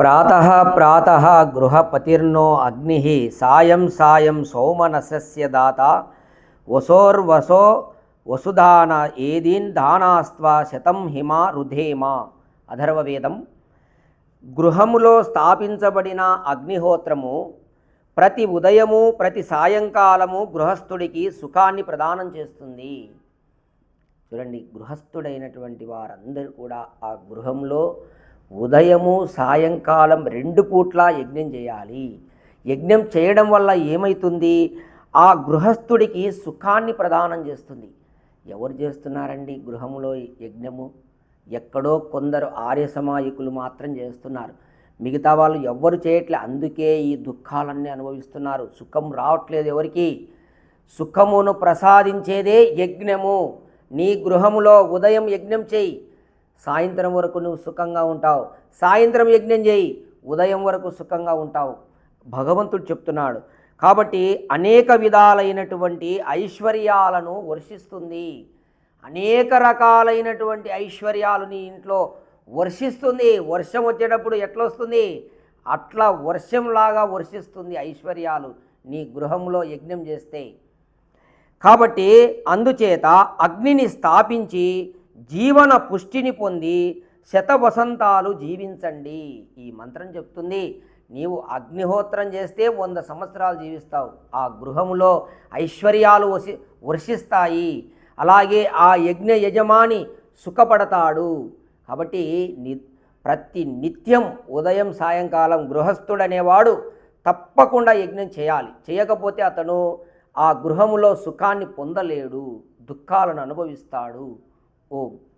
ప్రాత ప్రాతः గృహపతిర్నో అగ్ని సాయం సాయం సోమనస్య దాత వసోర్వసో వసుధాన ఏదీన్ దానాస్త్వ శతం హిమ రుధేమ అధర్వవేదం. గృహములో స్థాపించబడిన అగ్నిహోత్రము ప్రతి ఉదయము ప్రతి సాయంకాలము గృహస్థుడికి సుఖాన్ని ప్రదానం చేస్తుంది. చూడండి గృహస్థుడైనటువంటి వారందరూ కూడా ఆ గృహంలో ఉదయము సాయంకాలం రెండు పూట్ల యజ్ఞం చేయాలి. యజ్ఞం చేయడం వల్ల ఏమవుతుంది ఆ గృహస్థుడికి సుఖాన్ని ప్రదానం చేస్తుంది. ఎవరు చేస్తున్నారండి గృహంలో యజ్ఞము? ఎక్కడో కొందరు ఆర్య సమాయకులు మాత్రం చేస్తున్నారు. మిగతా వాళ్ళు ఎవ్వరు చేయట్లే అందుకే ఈ దుఃఖాలన్నీ అనుభవిస్తున్నారు. సుఖం రావట్లేదు ఎవరికి? సుఖమును ప్రసాదించేదే యజ్ఞము. నీ గృహములో ఉదయం యజ్ఞం చేయి. సాయంత్రం వరకు నువ్వు సుఖంగా ఉంటావు. సాయంత్రం యజ్ఞం చేయి. ఉదయం వరకు సుఖంగా ఉంటావు. భగవంతుడు చెప్తున్నాడు. కాబట్టి అనేక విధాలైనటువంటి ఐశ్వర్యాలను వర్షిస్తుంది. అనేక రకాలైనటువంటి ఐశ్వర్యాలు నీ ఇంట్లో వర్షిస్తుంది. వర్షం వచ్చేటప్పుడు ఎట్లా వస్తుంది అట్లా వర్షంలాగా వర్షిస్తుంది ఐశ్వర్యాలు నీ గృహంలో యజ్ఞం చేస్తే. కాబట్టి అందుచేత అగ్నిని స్థాపించి జీవన పుష్టిని పొంది శత వసంతాలు జీవించండి. ఈ మంత్రం చెప్తుంది నీవు అగ్నిహోత్రం చేస్తే వంద సంవత్సరాలు జీవిస్తావు. ఆ గృహములో ఐశ్వర్యాలు వసి వర్షిస్తాయి. అలాగే ఆ యజ్ఞ యజమాని సుఖపడతాడు. కాబట్టి ని ప్రతి నిత్యం ఉదయం సాయంకాలం గృహస్థుడనేవాడు తప్పకుండా యజ్ఞం చేయాలి. చేయకపోతే అతను ఆ గృహములో సుఖాన్ని పొందలేడు దుఃఖాలను అనుభవిస్తాడు. ou